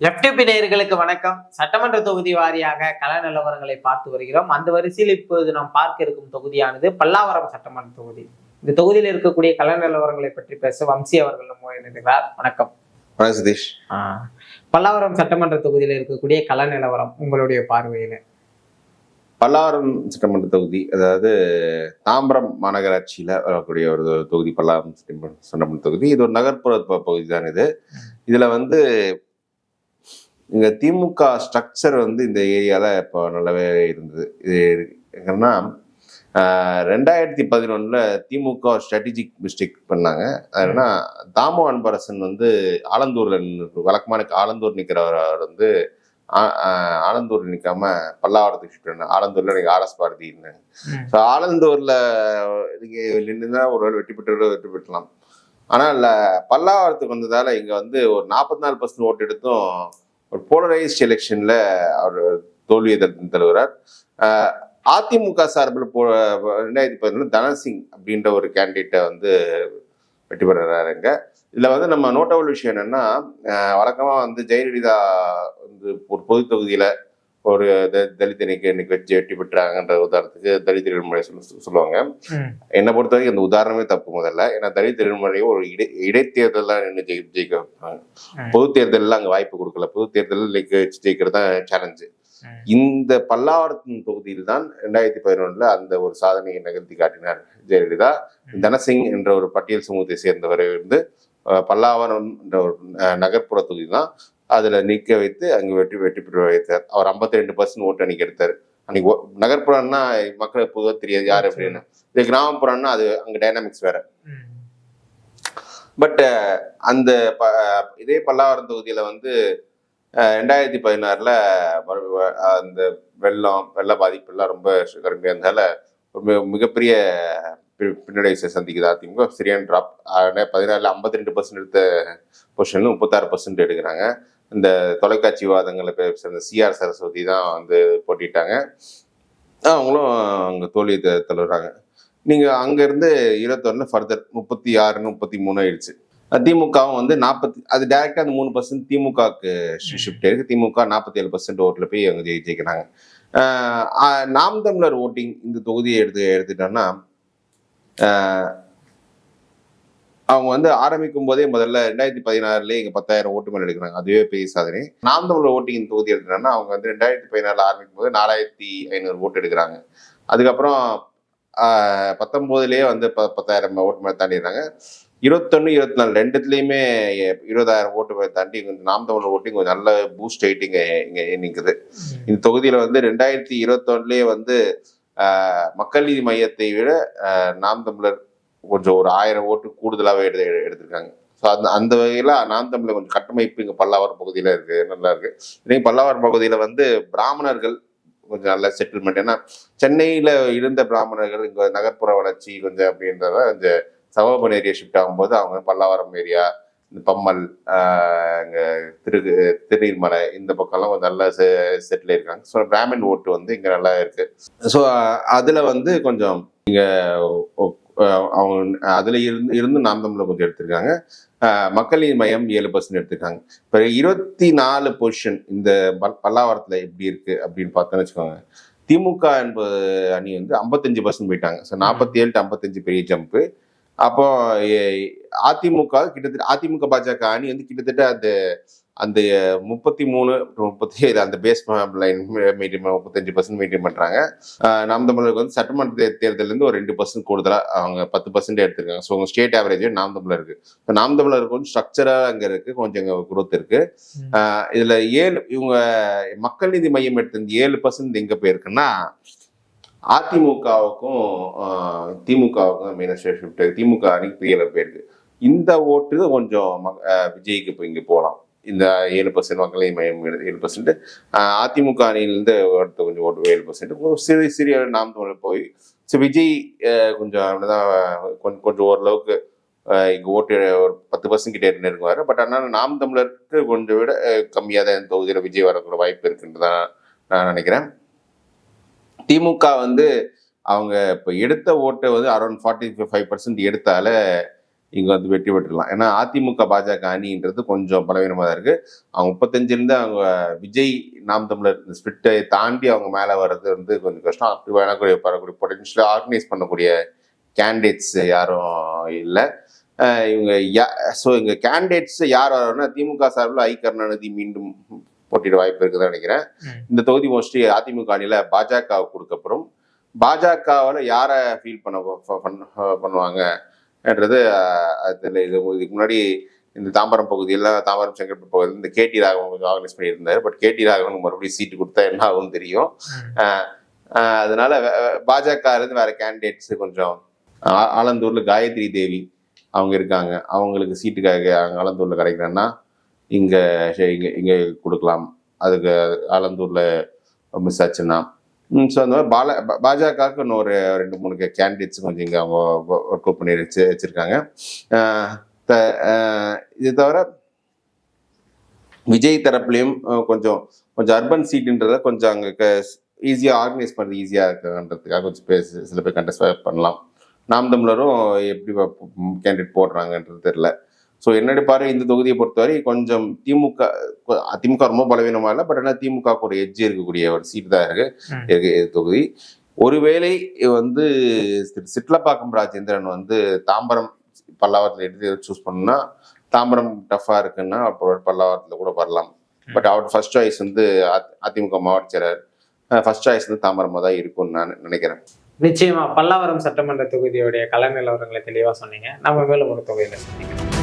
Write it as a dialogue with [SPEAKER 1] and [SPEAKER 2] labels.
[SPEAKER 1] FTP நேயர்களுக்கு வணக்கம். சட்டமன்ற தொகுதி வாரியாக கள நிலவரங்களை பார்த்து வருகிறோம். அந்த வரிசையில் இப்போது நாம் பார்க்க இருக்கும் தொகுதியானது பல்லாவரம் சட்டமன்ற தொகுதி. இந்த தொகுதியில் இருக்கக்கூடிய கள நிலவரங்களை பற்றி பேச வம்சி அவர்கள் நம்ம வணக்கம்.
[SPEAKER 2] சதீஷ்.
[SPEAKER 1] பல்லாவரம் சட்டமன்ற தொகுதியில் இருக்கக்கூடிய கள நிலவரம் உங்களுடைய பார்வையில?
[SPEAKER 2] பல்லாவரம் சட்டமன்ற தொகுதி அதாவது தாம்பரம் மாநகராட்சியில வரக்கூடிய ஒரு தொகுதி பல்லாவரம் சட்டமன்ற சட்டமன்ற தொகுதி. இது ஒரு நகர்ப்புற பகுதி தான் இது. இதுல வந்து இங்க திமுக ஸ்ட்ரக்சர் வந்து இந்த ஏரியால இப்போ நல்லாவே இருந்தது. இது என்னன்னா ஆஹ், ரெண்டாயிரத்தி பதினொன்னுல திமுக ஸ்ட்ராட்டஜிக் மிஸ்டேக் பண்ணாங்க. அதுனா தாமோ அன்பரசன் வந்து ஆலந்தூர்ல நின்னு- வழக்கமான ஆலந்தூர் நிக்கிறவர் வந்து ஆ- ஆஹ், ஆலந்தூர் நிக்காம பல்லாவரத்துக்கு ஷிஃப்ட் பண்ண ஆலந்தூர்ல நீங்க ஆர்எஸ் பாரதி இருந்தாங்க ஸோ ஆலந்தூர்ல நீங்க நின்றுனா ஒரு வேளை வெற்றி பெற்று வெற்றி பெற்றலாம் ஆனா இல்ல பல்லாவரத்துக்கு வந்ததால இங்க வந்து ஒரு நாற்பத்தி நாலு பர்சன்ட் ஓட்டு எடுத்தும் ஒரு போலரைஸ்ட் எலெக்ஷனில் அவர் தோல்வியை தரு- தருகிறார் அதிமுக சார்பில் போ ரெண்டாயிரத்தி பதினொன்று தனசிங் அப்படின்ற ஒரு கேண்டிடேட்டை வந்து வெற்றி பெறுறாருங்க இதில் வந்து நம்ம நோட்டபுள் விஷயம் என்னென்னா வழக்கமாக வந்து ஜெயலலிதா வந்து ஒரு பொது தொகுதியில் ஒரு தலித் இன்னைக்கு இன்னைக்கு வச்சு வெற்றி பெற்றாங்கன்ற உதாரணத்துக்கு தலித் சொல்ல சொல்லுவாங்க. என்னை பொறுத்த வரைக்கும் அந்த உதாரணமே தப்பு முதல்ல. ஏன்னா தலித் திருமுறையை ஒரு இடை இடைத்தேர்தல் தான் நின்று ஜெயி ஜெயிக்க வைப்பாங்க. பொது தேர்தலில் அங்கே வாய்ப்பு கொடுக்கல. பொது தேர்தலில் வச்சு ஜெயிக்கிறது தான் சேலஞ்சு இந்த பல்லாவரத்தின் தொகுதியில் தான் ரெண்டாயிரத்தி பதினொன்றுல அந்த ஒரு சாதனையை நிகழ்த்தி காட்டினார் ஜெயலலிதா. தனசிங் என்ற ஒரு பட்டியல் சமூகத்தை சேர்ந்தவரை அஹ், பல்லாவரம் என்ற ஒரு நகர்ப்புற தொகுதி தான் அதுல நிக்க வைத்து அங்கு வெற்றி வெற்றி பெற வைத்தார் அவர் 52% ரெண்டு பர்சன்ட் ஓட்டு அன்னைக்கு எடுத்தார். அன்னைக்கு நகர்ப்புறம்னா மக்களுக்கு பொதுவாக தெரியாது யார் அப்படின்னு. இது கிராமப்புறம்னா அது அங்க டைனாமிக்ஸ் வேற. பட் அந்த ப- இதே பல்லாவரம் தொகுதியில வந்து ரெண்டாயிரத்தி பதினாறுல அந்த வெள்ளம் வெள்ள பாதிப்பு எல்லாம் ரொம்ப கடுமையா இருந்தால ஒரு மிக- மிகப்பெரிய பின்னடைவை சந்திக்குது அதிமுக. சரியான டிராப் பதினாறுல ஐம்பத்தி ரெண்டு பர்சன்ட் எடுத்த பொசிஷன்ல முப்பத்தாறு பர்சன்ட் எடுக்கிறாங்க. இந்த தொலைக்காட்சி விவாதங்களை சேர்ந்த சிஆர் சரஸ்வதி தான் வந்து போட்டிட்டாங்க. அவங்களும் அங்கே தோல்வியை தழுவுறாங்க. நீங்க அங்க இருந்து இருபத்தொன்னு ஃபர்தர் முப்பத்தி ஆறு முப்பத்தி மூணு ஆயிடுச்சு. திமுகவும் வந்து நாற்பத்தி அது டைரக்டா அந்த மூணு பர்சன்ட் திமுகவுக்கு ஷிஃப்ட் இருக்கு திமுக நாற்பத்தி ஏழு பர்சன்ட் ஓட்டுல போய் அவங்க ஜெயி ஜெயிக்கிறாங்க. நாம் தமிழர் ஓட்டிங் இந்த தொகுதியை எடுத்து எடுத்துட்டோம்னா அவங்க வந்து ஆரம்பிக்கும் போதே முதல்ல ரெண்டாயிரத்தி பதினாறுல இங்க பத்தாயிரம் ஓட்டு மேல எடுக்கிறாங்க. அதுவே பெரிய சாதனை. நாம் தமிழர் ஓட்டிங் தொகுதி எடுத்துட்டோம்னா அவங்க வந்து ரெண்டாயிரத்தி பதினாறுல ஆரம்பிக்கும் போது நாலாயிரத்தி ஐநூறு ஓட்டு எடுக்கிறாங்க. அதுக்கப்புறம் ஆஹ் பத்தொன்பதுலயே வந்து ப பத்தாயிரம் ஓட்டு மேல தாண்டிடுறாங்க. இருபத்தொன்னு இருபத்தி நாலு ரெண்டுத்துலயுமே இருபதாயிரம் ஓட்டு மேல தாண்டி கொஞ்சம் நாம் தமிழர் ஓட்டிங் கொஞ்சம் நல்ல பூஸ்ட் ஆயிட்டு இங்க இங்க நிக்குது இந்த தொகுதியில வந்து ரெண்டாயிரத்தி இருபத்தொன்னுலயே வந்து மக்கள் நீதி மையத்தை விட நாம் தமிழர் கொஞ்சம் ஒரு ஆயிரம் ஓட்டு கூடுதலாகவே எடுத்து எடுத்திருக்காங்க. ஸோ அந்த அந்த வகையில் நான் தமிழர் கொஞ்சம் கட்டமைப்பு இங்கே பல்லாவரம் பகுதியில் இருக்குது நல்லா இருக்குது இதே பல்லாவரம் பகுதியில் வந்து பிராமணர்கள் கொஞ்சம் நல்ல செட்டில்மெண்ட் ஏன்னா சென்னையில் இருந்த பிராமணர்கள் இங்கே நகர்ப்புற வளர்ச்சி கொஞ்சம் அப்படின்றத இந்த சகோபன் ஏரியா ஷிஃப்ட் ஆகும்போது அவங்க பல்லாவரம் ஏரியா இந்த பம்மல் இங்கே திரு திருநீர்மலை இந்த பக்கம்லாம் கொஞ்சம் நல்லா செ செட்டில் இருக்காங்க ஸோ பிராமின் ஓட்டு வந்து இங்கே நல்லா இருக்குது ஸோ அதில் வந்து கொஞ்சம் இங்கே அவங்க அதில் இருந்து இருந்து நாம் தமிழர் கொஞ்சம் எடுத்திருக்காங்க. மக்களின் மையம் ஏழு பர்சன்ட் எடுத்திருக்காங்க. இப்போ இருபத்தி நாலு பொசிஷன் இந்த பல்லாவரத்தில் எப்படி இருக்குது அப்படின்னு பார்த்தோன்னு வச்சுக்கோங்க. திமுக என்பது அணி வந்து ஐம்பத்தஞ்சு பர்சன்ட் போயிட்டாங்க. ஸோ நாற்பத்தி ஏழு டு ஐம்பத்தஞ்சு பெரிய ஜம்ப்பு அப்போ அதிமுக கிட்டத்தட்ட அதிமுக பாஜக அணி வந்து கிட்டத்தட்ட அந்த அந்த முப்பத்தி மூணு முப்பத்தி ஏழு அந்த பேஸ் லைன் மெயின்டைன் முப்பத்தஞ்சு பர்சன்ட் மெயின்டைன் பண்றாங்க. ஆஹ் நாம் தமிழருக்கு வந்து சட்டமன்ற தே- தேர்தல்ல இருந்து ஒரு ரெண்டு பர்சன்ட் கூடுதலா அவங்க பத்து பர்சன்ட் எடுத்திருக்காங்க. ஸோ உங்க ஸ்டேட் ஆவரேஜ் நாம் தமிழருக்கு. இப்போ நாம் தமிழருக்கு வந்து ஸ்ட்ரக்சரா அங்க இருக்கு கொஞ்சம் அங்க growth இருக்கு. ஆஹ் இதுல ஏழு இவங்க மக்கள் நீதி மையம் எடுத்த இந்த ஏழு பர்சன்ட் எங்க போயிருக்குன்னா அதிமுகவுக்கும் திமுகவுக்கும் மெயினாக ஷிஃப்ட் திமுக அணிக்கு அளவு போயிருக்கு இந்த ஓட்டு கொஞ்சம் விஜய்க்கு இப்போ இங்கே போகலாம் இந்த ஏழு பர்சன்ட் மக்கள் மையம் ஏழு- பர்சன்ட்டு பர்சன்ட் அதிமுக அணியிலிருந்து அடுத்த கொஞ்சம் ஓட்டு ஏழு பர்சன்ட் சிறிய சிறிய நாம் தமிழர் போய் ஸோ விஜய் கொஞ்சம் அப்படிதான் கொஞ்சம் கொஞ்சம் ஓரளவுக்கு இங்கே ஓட்டு ஒரு பத்து பர்சன்ட் கிட்டே நெருங்குவாரு பட் ஆனால் நாம் தமிழருக்கு கொஞ்சம் விட கம்மியாக தான் தொகுதியில் விஜய் வரக்கூட வாய்ப்பு இருக்குன்னு தான் நான் நினைக்கிறேன். திமுக வந்து அவங்க இப்போ எடுத்த ஓட்டை வந்து அரௌண்ட் ஃபார்ட்டி ஃபைவ் பர்சன்ட் எடுத்தால இங்க வந்து வெற்றி பெற்றுக்கலாம். ஏன்னா அதிமுக பாஜக அணின்றது கொஞ்சம் பலவீனமா தான் இருக்கு. அவங்க முப்பத்தஞ்சிலிருந்து அவங்க விஜய் நாம் தமிழர் இந்த ஸ்பிரிட்டை தாண்டி அவங்க மேல வர்றது வந்து கொஞ்சம் கஷ்டம். அப்படி வரக்கூடிய வரக்கூடிய பொட்டன்ஷியலாக ஆர்கனைஸ் பண்ணக்கூடிய கேண்டிடேட்ஸ் யாரும் இல்லை. இவங்க ஸோ இங்க கேண்டிடேட்ஸ் யார் வரோம்னா திமுக சார்பில் ஐ. கருணாநிதி மீண்டும் போட்டியிட வாய்ப்பு இருக்குதுன்னு நினைக்கிறேன். இந்த தொகுதி மோஸ்ட்லி அதிமுக அணியில பாஜகவுக்கு கொடுக்கப்படும். பாஜகவில் யாரை ஃபீல் பண்ண ப- பண்ண- பண்ணுவாங்கன்றது அஹ், அது தெரியல. இது இதுக்கு முன்னாடி இந்த தாம்பரம் பகுதியில் தாம்பரம் செங்கல்பட்டு பகுதியில் இந்த கேடி ராகவன் கொஞ்சம் ஆர்கனைஸ் பண்ணியிருந்தாரு. பட் கேடி ராகவனுக்கு மறுபடியும் சீட்டு கொடுத்தா என்ன ஆகும் தெரியும். அதனால பாஜக இருந்து வேற கேண்டிடேட்ஸ் கொஞ்சம் ஆலந்தூர்ல காயத்ரி தேவி அவங்க இருக்காங்க. அவங்களுக்கு சீட்டுக்காக ஆலந்தூர்ல கிடைக்கிறேன்னா இங்க இங்க இங்க கொடுக்கலாம். அதுக்கு ஆலந்தூர்ல மிஸ் ஆச்சுன்னா ஸோ அந்த மாதிரி பால பா- பாஜகவுக்கு இன்னொரு ரெண்டு மூணு கேண்டிடேட்ஸ் கொஞ்சம் இங்கே அவங்க ஒர்க் அவுட் பண்ணி வச்சு வச்சுருக்காங்க. இது தவிர விஜய் தரப்புலையும் கொஞ்சம் கொஞ்சம் அர்பன் சீட்டுன்றத கொஞ்சம் அங்கே ஈஸியாக ஆர்கனைஸ் பண்ணுறது ஈஸியாக இருக்குன்றதுக்காக கொஞ்சம் பேர் சில பேர் கண்டஸ்ட் பண்ணலாம். நாம் தமிழரும் எப்படி கேண்டிடேட் போடுறாங்கன்றது தெரில ஸோ என்னடி பாரு இந்த தொகுதியை பொறுத்தவரை கொஞ்சம் திமுக அதிமுக ரொம்ப பலவீனமா இல்லை பட் ஆனால் திமுக ஒரு எட்ஜ் இருக்கக்கூடிய ஒரு சீட் தான் இருக்கு தொகுதி. ஒருவேளை வந்து சிட்லப்பாக்கம் ராஜேந்திரன் வந்து தாம்பரம் பல்லாவரத்தில் எடுத்து சூஸ் பண்ணா தாம்பரம் டஃபா இருக்குன்னா அப்போ பல்லாவரத்தில் கூட வரலாம். பட் அவர் ஃபர்ஸ்ட் சாய்ஸ் வந்து அதிமுக மாவட்ட செயலர். ஃபர்ஸ்ட் சாய்ஸ் வந்து தாம்பரமாக தான் இருக்கும்னு நான் நினைக்கிறேன்.
[SPEAKER 1] நிச்சயமா பல்லாவரம் சட்டமன்ற தொகுதியுடைய கல நிலவரங்களை தெளிவா சொன்னீங்க. நம்ம மேலும் ஒரு தொகுதியில சந்திக்கிறோம்